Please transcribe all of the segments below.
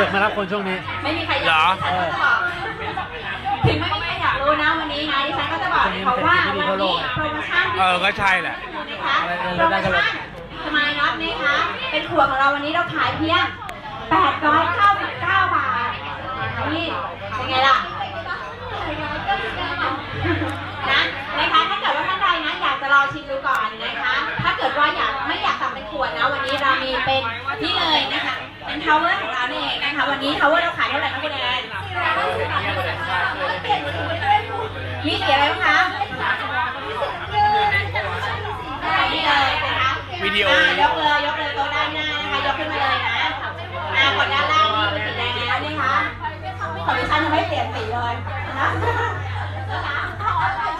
ตึกมารับคนช่วงนี้ ไม่มีใครอยากเหรอดิฉันก็จะบอกถึงไม่มีใครอยากรู้นะวันนี้นะดิฉันก็จะบอกเลยค่ะว่าวันนี้โปรโมชั่นพิเอเศอษก็ใช่แหละ นะคะโปรโมชั่นสมายน็อตนะคะ เป็นขวดของเราวันนี้เราขายเพียง 899 บาท นี่เป็นไงล่ะ นะนะคะ ถ้าเกิดว่าท่านใดนะอยากจะลองชิมดูก่อนนะคะ ถ้าเกิดว่าอยากไม่อยากสั่งเป็นขวดนะ วันนี้เรามีเป็นนี่เลยนะคะ เป็นทาวเวอร์ของ เรานี่เองนะคะวันนี้ทาวเวอร์เราขายเท่าไหร่คะคุณแอนมีสีอะไรบ้างคะนี่เลยนะคะวิดีโอ อ่ายกเลยยกเลยโต๊ะด้านหน้านะคะยกขึ้นมาเลยนะอ่ากดด้านล่างนี่เป็นสีแดงแล้วนี่คะของดิฉันยังไม่เปลี่ยนสีเลยนะมัน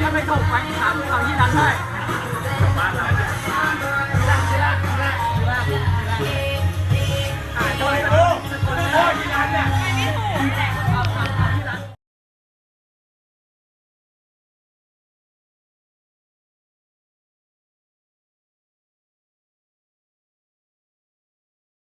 ถ้ไม่ต้ไปถามเราที่นั่นได้บ้านเรา